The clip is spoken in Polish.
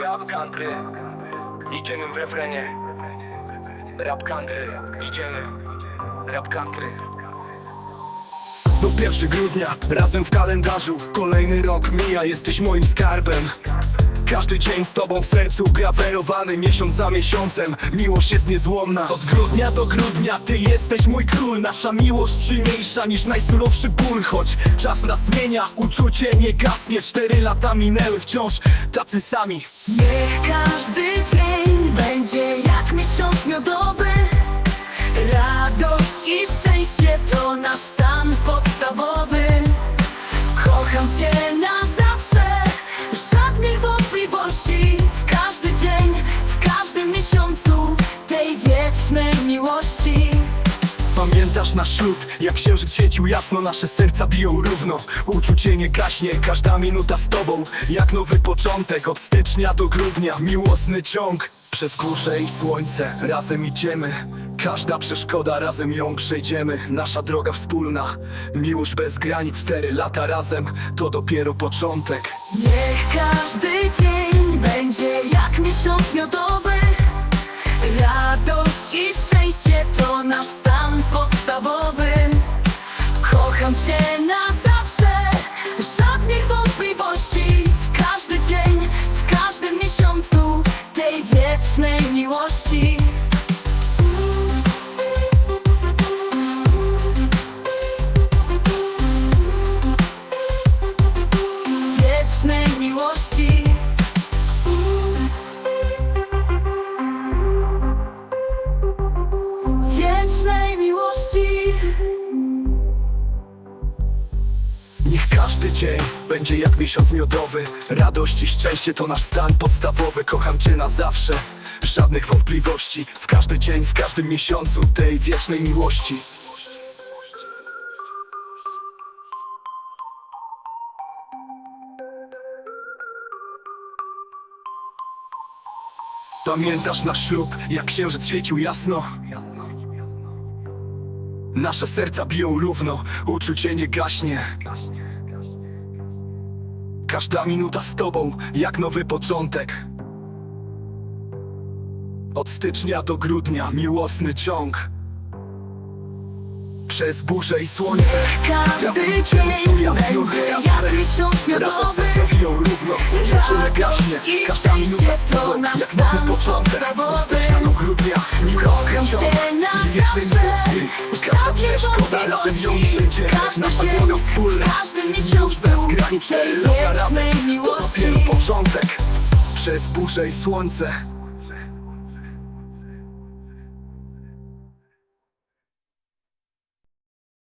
Rap country. Idziemy w refrenie. Rap country. Idziemy. Rap country. Znów 1 grudnia, razem w kalendarzu. Kolejny rok mija, jesteś moim skarbem każdy dzień z tobą w sercu grawerowany Miesiąc za miesiącem, miłość jest niezłomna. Od grudnia do grudnia, ty jesteś mój król. Nasza miłość silniejsza niż najsurowszy ból. Choć czas nas zmienia, uczucie nie gasnie. Cztery lata minęły wciąż tacy sami. Niech każdy dzień będzie jak miesiąc miodowy. Radość i szczęście Pamiętasz nasz ślub, jak księżyc świecił jasno Nasze serca biją równo, uczucie nie gaśnie Każda minuta z tobą, jak nowy początek Od stycznia do grudnia, miłosny ciąg Przez górze i słońce, razem idziemy Każda przeszkoda, razem ją przejdziemy. Nasza droga wspólna, miłość bez granic Cztery lata razem, to dopiero początek. Niech każdy dzień będzie jak miesiąc miodowy Cię na zawsze, żadnych wątpliwości. W każdy dzień, w każdym miesiącu tej wiecznej miłości każdy dzień będzie jak miesiąc miodowy. Radość i szczęście to nasz stan podstawowy. Kocham Cię na zawsze, żadnych wątpliwości. W każdy dzień, w każdym miesiącu tej wiecznej miłości. Pamiętasz nasz ślub, jak księżyc świecił jasno? Nasze serca biją równo, uczucie nie gaśnie Każda minuta z tobą, jak nowy początek. Od stycznia do grudnia, miłosny ciąg. Przez burzę i słońce. Każdy dzień jasno, będzie jak miesiąc miodowy biją równo, nie gaśnie. Każda minuta z tobą, jak nowy początek. Od stycznia do miłosny Kocham ciąg Cię na I wiecznej miłości Każda przeszkoda, razem ją Każdy Nasza droga wspólna bez granic, lata razem To dopiero początek Przez burzę i słońce